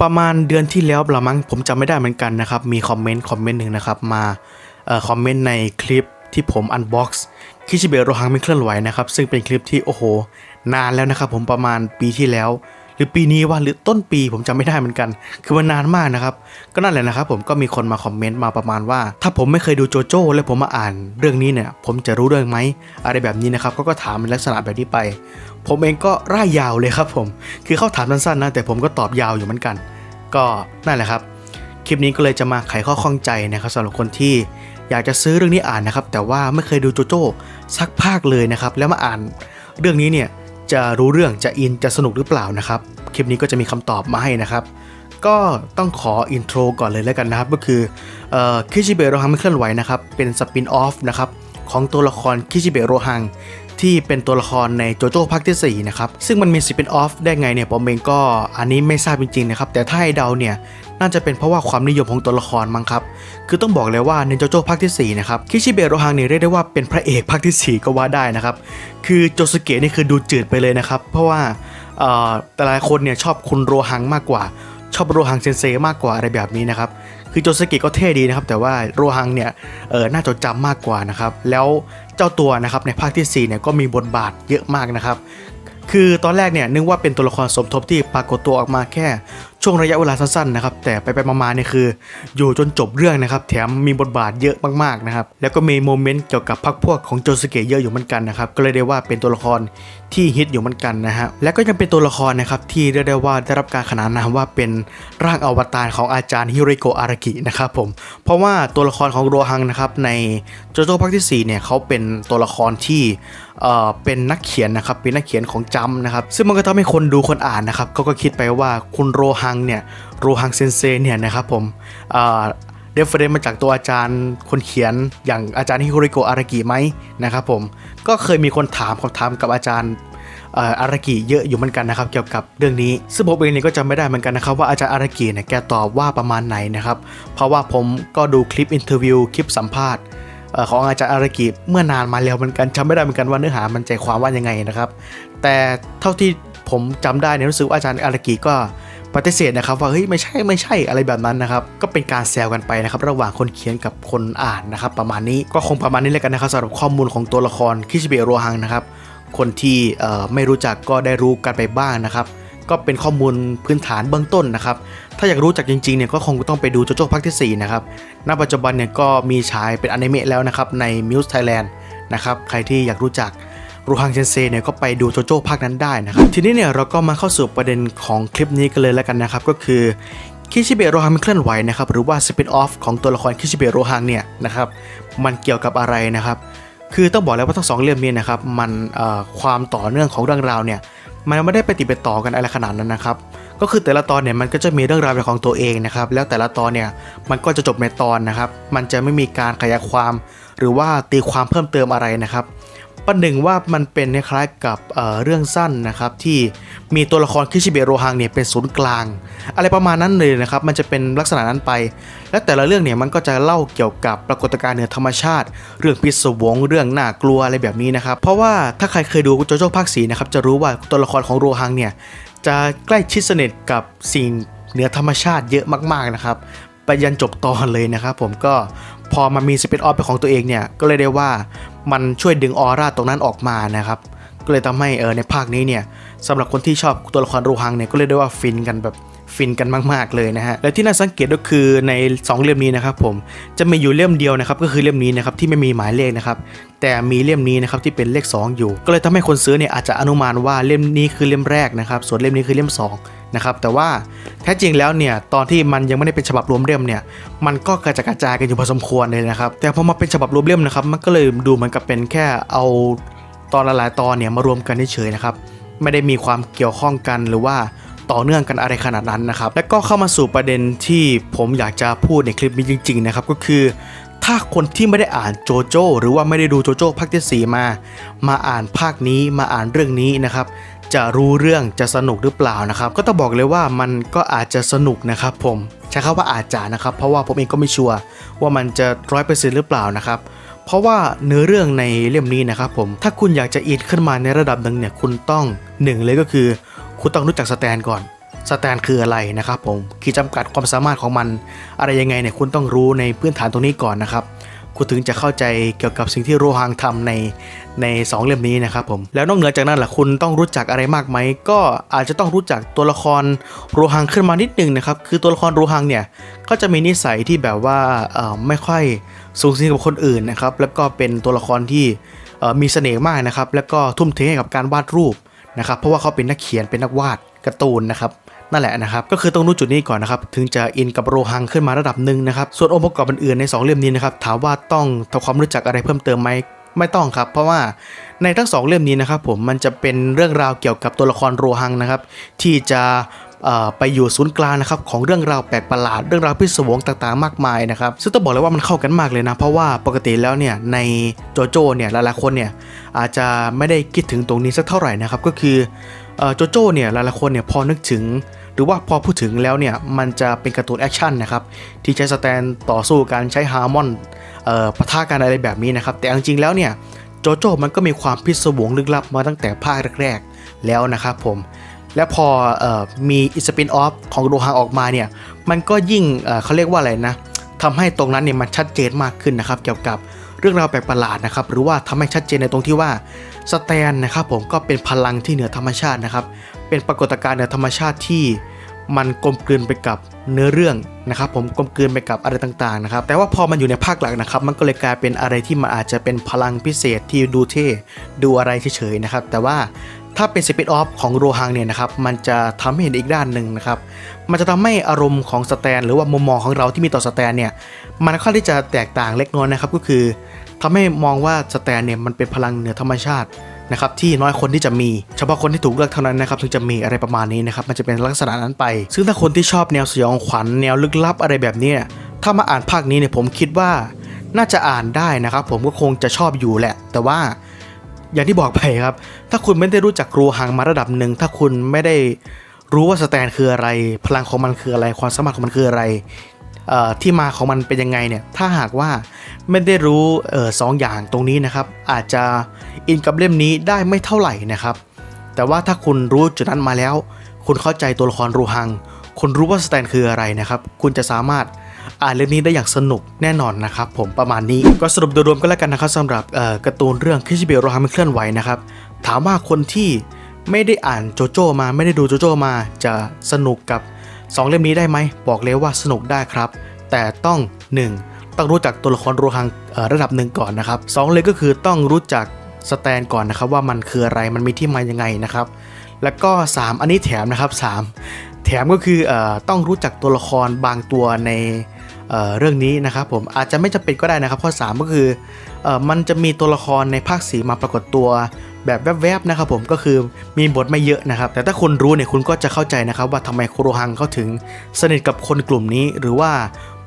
ประมาณเดือนที่แล้วละมั้งผมจำไม่ได้เหมือนกันนะครับ มีคอมเมนต์คอมเมนต์หนึ่งนะครับ มาออคอมเมนต์ในคลิปที่ผมอันบ็อกซ์คิชิเบะโรฮังไม่เคลื่อนไหวนะครับ ซึ่งเป็นคลิปที่โอ้โห นานแล้วนะครับ ผมประมาณปีที่แล้ว หรือปีนี้ว่าหรือต้นปีผมจำไม่ได้เหมือนกัน คือมันนานมากนะครับ ก็นั่นแหละนะครับ ผมก็มีคนมาคอมเมนต์มาประมาณว่า ถ้าผมไม่เคยดูโจโจ้แล้วผมมาอ่านเรื่องนี้เนี่ยผมจะรู้เรื่องไหมอะไรแบบนี้นะครับเขาก็ถามในลักษณะแบบนี้ไป ผมเองก็ร่ายยาวเลยครับผมคือเขาถามสั้นๆนะแต่ผมก็ตอบยาวอยู่เหมือนกัน ก็นั่นแหละครับ คลิปนี้ก็เลยจะมาไขข้อข้องใจนะครับสำหรับคนที่อยากจะซื้อเรื่องนี้อ่านนะครับแต่ว่าไม่เคยดูโจโจ้สักภาคเลยนะครับแล้วมาอ่านเรื่องนี้เนี่ย จะรู้เรื่องจะอินจะสนุกหรือเปล่านะครับ คลิปนี้ก็จะมีคำตอบมาให้นะครับ ก็ต้องขออินโทรก่อนเลยแล้วกันนะครับ ก็คือคิชิเบะโรฮังไม่เคลื่อนไหวนะครับ เป็นสปินออฟนะครับของตัวละครคิชิเบะโรฮัง ที่เป็นตัวละครในโจโจ้ภาคที่4นะครับซึ่งมันมีสปินออฟได้ไงเนี่ยผมเองก็อันนี้ไม่ทราบจริงๆนะครับแต่ถ้าให้เดาเนี่ยน่าจะเป็นเพราะว่าความนิยมของตัวละครมั้งครับ คือต้องบอกเลยว่าในโจโจ้ภาคที่4นะครับคิชิเบะโรฮังเนี่ยเรียกได้ว่าเป็นพระเอกภาคที่ 4 ก็ว่าได้นะครับ คือโจสเกะนี่คือดูจืดไปเลยนะครับ เพราะว่าเอ่อแต่หลายคนเนี่ยชอบคุณโรฮังมากกว่า ชอบโรฮังเซนเซมากกว่าอะไรแบบนี้นะครับ คือโจสเกะก็เท่ดีนะครับ แต่ว่าโรฮังเนี่ยเออน่าจดจำมากกว่านะครับ แล้วเจ้าตัวนะครับในภาคที่4เนี่ยก็มีบทบาทเยอะมากนะครับ คือตอนแรกเนี่ยนึกว่าเป็นตัวละครสมทบที่ปรากฏตัวออกมาแค่ช่วงระยะเวลาสั้นๆนะครับแต่ไปไปๆมาๆเนี่ยคือ อยู่จนจบเรื่องนะครับแถมมีบทบาทเยอะมากๆนะครับแล้วก็มีโมเมนต์เกี่ยวกับพักพวกของโจสเกะเยอะอยู่เหมือนกันนะครับก็เลยได้ว่าเป็นตัวละครที่ฮิตอยู่เหมือนกันนะฮะและก็ยังเป็นตัวละครนะครับที่เรียกได้ว่าได้รับการขนานนามว่าเป็นร่างอวตารของอาจารย์ฮิริโกะอารากินะครับผมเพราะว่าตัวละครของโรฮังนะครับในโจโจ้ภาคที่4เนี่ยเขาเป็นตัวละครที่เอ่อเป็นนักเขียนนะครับเป็นนักเขียนของจำนะครับซึ่งมันก็ทำให้คนดูคนอ่านนะครับก็ก็คิดไปว่าคุณโรฮังเนี่ยโรฮังเซนเซเนี่ยนะครับผมเอ่อเดฟเฟรนมาจากตัวอาจารย์คนเขียนอย่างอาจารย์ฮิโริโกะอารากิไหมนะครับผมก็เคยมีคนถามคำถามกับอาจารย์อารากิเยอะอยู่เหมือนกันนะครับ เกี่ยวกับเรื่องนี้ ซึ่งผมเองเนี่ยก็จำไม่ได้เหมือนกันนะครับ ว่าอาจารย์อารากิเนี่ยแกตอบว่าประมาณไหนนะครับ เพราะว่าผมก็ดูคลิปอินเทอร์วิวคลิปสัมภาษณ์ของอาจารย์อารากิเมื่อนานมาแล้วเหมือนกันจำไม่ได้เหมือนกันว่าเนื้อหามันใจความว่ายังไงนะครับ แต่เท่าที่ผมจำได้เนี่ยรู้สึกว่าอาจารย์อารากิก็ ปฏิเสธนะครับว่าเฮ้ยไม่ใช่ไม่ใช่อะไรแบบนั้นนะครับก็เป็นการแซวกันไปนะครับระหว่างคนเขียนกับคนอ่านนะครับประมาณนี้ก็คงประมาณนี้เลยกันนะครับสำหรับข้อมูลของตัวละครคิชิเบะโรฮังนะครับคนที่ไม่รู้จักก็ได้รู้กันไปบ้างนะครับก็เป็นข้อมูลพื้นฐานเบื้องต้นนะครับ ถ้าอยากรู้จักจริงๆเนี่ยก็คงต้องไปดูโจโจ้ภาคที่ 4 นะครับ ณ ปัจจุบันเนี่ยก็มีฉายเป็นอนิเมะแล้วนะครับใน Muse Thailand นะครับ ใครที่อยากรู้จัก รูฮังเชนเซเนี่ยก็ไปดูโจโจ้ภาคนั้นได้นะครับ ทีนี้เนี่ยเราก็มาเข้าสู่ประเด็นของคลิปนี้กันเลยแล้วกันนะครับ ก็คือคิชิเบะโรฮังมันเคลื่อนไหวนะครับหรือว่าสปินออฟของตัวละครคิชิเบะโรฮังเนี่ยนะครับมันเกี่ยวกับอะไรนะครับ คือต้องบอกแล้วว่าทั้งสองเรื่องนี้นะครับมันความต่อเนื่องของเรื่องราวเนี่ยมันไม่ได้ไปติดไปต่อกันอะไรขนาดนั้นนะครับ ก็คือแต่ละตอนเนี่ยมันก็จะมีเรื่องราวเป็นของตัวเองนะครับ แล้วแต่ละตอนเนี่ยมันก็จะจบในตอนนะครับ มันจะไม่มีการขยายความ หรือว่าตีความเพิ่มเติมอะไรนะครับ ประหนึ่งว่ามันเป็นคล้ายกับเเรื่องสั้นนะครับที่มีตัวละครคิชิเบะโรฮังเนี่ยเป็นศูนย์กลาง อะไรประมาณนั้นเลยนะครับมันจะเป็นลักษณะนั้นไป และแต่ละเรื่องเนี่ยมันก็จะเล่าเกี่ยวกับปรากฏการณ์เหนือธรรมชาติ เรื่องพิศวงเรื่องน่ากลัวอะไรแบบนี้นะครับเพราะว่าถ้าใครเคยดูโจโจ้ภาคสีนะครับจะรู้ว่าตัวละครของโรฮังเนี่ยจะใกล้ชิดสนิทกับสิ่งเหนือธรรมชาติเยอะมากๆนะครับ ไปยันจบตอนเลยนะครับผมก็พอมามีสเปนออฟเป็นของตัวเองเนี่ย ก็เลยได้ว่ามันช่วยดึงออร่าตรงนั้นออกมานะครับ ก็เลยทำให้เออในภาคนี้เนี่ยสำหรับคนที่ชอบตัวละครโรฮังเนี่ยก็เลยได้ว่าฟินกันแบบฟินกันมาก ๆ เลยนะฮะ และที่น่าสังเกตก็คือใน 2 เล่มนี้นะครับผมจะมีอยู่เล่มเดียวนะครับก็คือเล่มนี้นะครับที่ไม่มีหมายเลขนะครับแต่มีเล่มนี้นะครับที่เป็นเลข 2 อยู่ ก็เลยทำให้คนซื้อเนี่ยอาจจะอนุมานว่าเล่มนี้คือเล่มแรกนะครับส่วนเล่มนี้คือเล่ม2นะครับแต่ว่า ท้จริงแล้วเนี่ยตอนที่มันยังไม่ได้เป็นฉบับรวมเล่มเนี่ยมันก็กระจายกระจายกันอยู่พอสมควรเลยนะครับ แต่พอมาเป็นฉบับรวมเล่มนะครับมันก็เลยดูเหมือนกับเป็นแค่เอาตอนละหลายตอนเนี่ยมารวมกันเฉยๆนะครับไม่ได้มีความเกี่ยวข้องกันหรือว่าต่อเนื่องกันอะไรขนาดนั้นนะครับ และก็เข้ามาสู่ประเด็นที่ผมอยากจะพูดในคลิปนี้จริง ๆ นะครับ ก็คือ ถ้าคนที่ไม่ได้อ่านโจโจ้หรือว่าไม่ได้ดูโจโจ้ภาคที่ 4 มา มาอ่านภาคนี้มาอ่านเรื่องนี้นะครับ จะรู้เรื่องจะสนุกหรือเปล่านะครับ ก็ต้องบอกเลยว่ามันก็อาจจะสนุกนะครับ ผมใช้คำว่าอาจจะนะครับ เพราะว่าผมเองก็ไม่ชัวร์ว่ามันจะร้อยเปอร์เซ็นต์หรือเปล่านะครับเพราะว่าเนื้อเรื่องในเล่มนี้นะครับผมถ้าคุณอยากจะอินขึ้นมาในระดับหนึ่งเนี่ยคุณต้องหนึ่งเลยก็คือ คุณต้องรู้จักสแตนก่อนสแตนคืออะไรนะครับผมขีดจำกัดความสามารถของมัน อะไรยังไงเนี่ยคุณต้องรู้ในพื้นฐานตรงนี้ก่อนนะครับ คุณถึงจะเข้าใจเกี่ยวกับสิ่งที่โรฮังทำในในสองเล่มนี้นะครับผม แล้วนอกเหนือจากนั้นล่ะคุณต้องรู้จักอะไรมากไหม ก็อาจจะต้องรู้จักตัวละครโรฮังขึ้นมานิดนึงนะครับ คือตัวละครโรฮังเนี่ย ก็จะมีนิสัยที่แบบว่าไม่ค่อยสูงสิงกับคนอื่นนะครับ แล้วก็เป็นตัวละครที่มีเสน่ห์มากนะครับ แล้วก็ทุ่มเทให้กับการวาดรูปนะครับ เพราะว่าเขาเป็นนักเขียนเป็นนักวาดการ์ตูนนะครับ นั่นแหละนะครับก็คือต้องรู้จุดนี้ก่อนนะครับถึงจะอินกับโรฮังขึ้นมาระดับหนึ่งนะครับส่วนองค์ประกอบอื่นๆใน 2 เล่มนี้นะครับถามว่าต้องทำความรู้จักอะไรเพิ่มเติมไหมไม่ต้องครับ เพราะว่าในทั้ง 2 เล่มนี้นะครับผมมันจะเป็นเรื่องราวเกี่ยวกับตัวละครโรฮังนะครับที่จะไปอยู่ศูนย์กลางนะครับของเรื่องราวแปลกประหลาดเรื่องราวพิศวงต่างๆ มากมายนะครับซึ่งต้องบอกเลยว่ามันเข้ากันมากเลยนะ เพราะว่าปกติแล้วเนี่ยในโจโจ้เนี่ยหลายๆคนเนี่ยอาจจะไม่ได้คิดถึงตรงนี้สักเท่าไหร่นะครับก็คือโจโจ้เนี่ยหลายๆคนเนี่ยพอนึกถึง รือว่าพอพูดถึงแล้วเนี่ย มันจะเป็นการ์ตูนแอคชั่นนะครับ ที่ใช้สแตนต่อสู้กันใช้ฮาร์มอนปะทะกันอะไรแบบนี้นะครับ แต่จริงๆแล้วเนี่ยโจโจ้มันก็มีความพิศวงลึกลับมาตั้งแต่ภาคแรกๆแล้วนะครับผมและพอออมีอิสปินออฟของโรฮังออกมาเนี่ยมันก็ยิ่งเเขาเรียกว่าอะไรนะทำให้ตรงนั้นเนี่ยมันชัดเจนมากขึ้นนะครับ เกี่ยวกับเรื่องราวแปลกประหลาดนะครับ หรือว่าทำให้ชัดเจนในตรงที่ว่าสแตนนะครับผมก็เป็นพลังที่เหนือธรรมชาตินะครับ เป็นปรากฏการณ์เหนือธรรมชาติที่มันกลมกลืนไปกับเนื้อเรื่องนะครับผมกลมกลืนไปกับอะไรต่างๆนะครับแต่ว่าพอมันอยู่ในภาคหลักนะครับ มันก็เลยกลายเป็นอะไรที่มันอาจจะเป็นพลังพิเศษที่ดูเท่ดูอะไรเฉยๆนะครับ แต่ว่าถ้าเป็นสปินออฟของโรฮังเนี่ยนะครับมันจะทำให้เห็นอีกด้านหนึ่งนะครับมันจะทำให้อารมณ์ของสแตน หรือว่ามุมมองของเราที่มีต่อสแตนเนี่ยมันค่อนข้างที่จะแตกต่างเล็กน้อยนะครับก็คือทำให้มองว่าสแตนเนี่ยมันเป็นพลังเหนือธรรมชาติ นะครับที่น้อยคนที่จะมี เฉพาะคนที่ถูกเลือกเท่านั้นนะครับถึงจะมีอะไรประมาณนี้นะครับมันจะเป็นลักษณะนั้นไป ซึ่งถ้าคนที่ชอบแนวสยองขวัญแนวลึกลับอะไรแบบนี้เนี่ยถ้ามาอ่านภาคนี้เนี่ยผมคิดว่าน่าจะอ่านได้นะครับ ผมก็คงจะชอบอยู่แหละ แต่ว่าอย่างที่บอกไปครับ ถ้าคุณไม่ได้รู้จักรูฮังมาระดับหนึ่ง ถ้าคุณไม่ได้รู้ว่าสแตนคืออะไร พลังของมันคืออะไร ความสามารถของมันคืออะไรที่มาของมันเป็นยังไงเนี่ย ถ้าหากว่า ไม่ได้รู้ออสองอย่างตรงนี้นะครับ อาจจะอินกับเล่มนี้ได้ไม่เท่าไหร่นะครับ แต่ว่าถ้าคุณรู้จุดนั้นมาแล้ว คุณเข้าใจตัวละครรูฮัง คุณรู้ว่าสแตนคืออะไรนะครับ คุณจะสามารถอ่านเรื่องนี้ได้อย่างสนุกแน่นอนนะครับผมประมาณนี้ก็สรุปโดยรวมก็แล้วกันนะครับสำหรับการ์ตูนเรื่องคิชิเบะโรฮังไม่เคลื่อนไหวนะครับถามว่าคนที่ไม่ได้อ่านโจโจ้มาไม่ได้ดูโจโจ้มาจะสนุกกับ 2 เล่มนี้ได้ไหมบอกเลยว่าสนุกได้ครับ แต่ต้อง 1. ต้องรู้จักตัวละครโรฮังระดับหนึ่งก่อนนะครับสองเลยก็คือต้องรู้จักสแตนก่อนนะครับว่ามันคืออะไรมันมีที่มายังไงนะครับ แล้วก็ 3 อันนี้แถมนะครับ 3 แถมก็คืออต้องรู้จักตัวละครบางตัวในเเรื่องนี้นะครับผมอาจจะไม่จำเป็นก็ได้นะครับ ข้อ 3 ก็คือออมันจะมีตัวละครในภาคสีมาปรากฏตัวแบบแวบๆนะครับผมก็คือมีบทไม่เยอะนะครับ แต่ถ้าคุณรู้เนี่ยคุณก็จะเข้าใจนะครับว่าทำไมโคโรฮังเขาถึงสนิทกับคนกลุ่มนี้ หรือว่า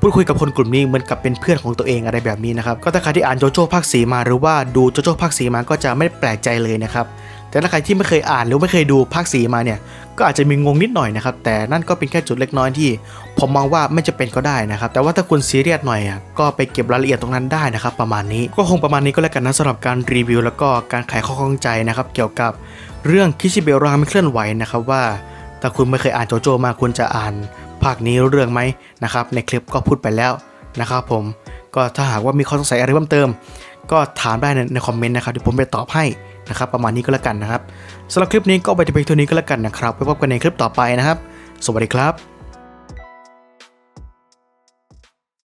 พูดคุยกับคนกลุ่มนี้เหมือนกับเป็นเพื่อนของตัวเองอะไรแบบนี้นะครับก็ถ้าใครที่อ่านโจโจ้ภาคสีมาหรือว่าดูโจโจ้ภาคสีมาก็จะไม่แปลกใจเลยนะครับแต่ถ้าใครที่ไม่เคยอ่านหรือไม่เคยดูภาคสีมาเนี่ยก็อาจจะมีงงนิดหน่อยนะครับแต่นั่นก็เป็นแค่จุดเล็กน้อยที่ ผมมองว่าไม่จะเป็นก็ได้นะครับแต่ว่าถ้าคุณซีเรียสหน่อยอะก็ไปเก็บรายละเอียดตรงนั้นได้นะครับประมาณนี้ก็คงประมาณนี้ก็แล้วกันนะสำหรับการรีวิว แล้วก็การไขข้อข้องใจนะครับเกี่ยวกับเรื่องคิชิเบะราไม่เคลื่อนไหวนะครับว่าถ้าคุณไม่เคยอ่านโจโจมาคุณจะอ่าน ภาคนี้รู้เรื่องไหมนะครับ ในคลิปก็พูดไปแล้วนะครับผมก็ถ้าหากว่ามีข้อสงสัยอะไรเพิ่มเติม ก็ถามได้ในในคอมเมนต์นะครับเดี๋ยวผมไปตอบให้นะครับ ประมาณนี้ก็แล้วกันนะครับสำหรับคลิปนี้ก็ไปที่เพียงเท่านี้ก็แล้วกันนะครับไว้พบกันในคลิปต่อไปนะครับ สวัสดีครับ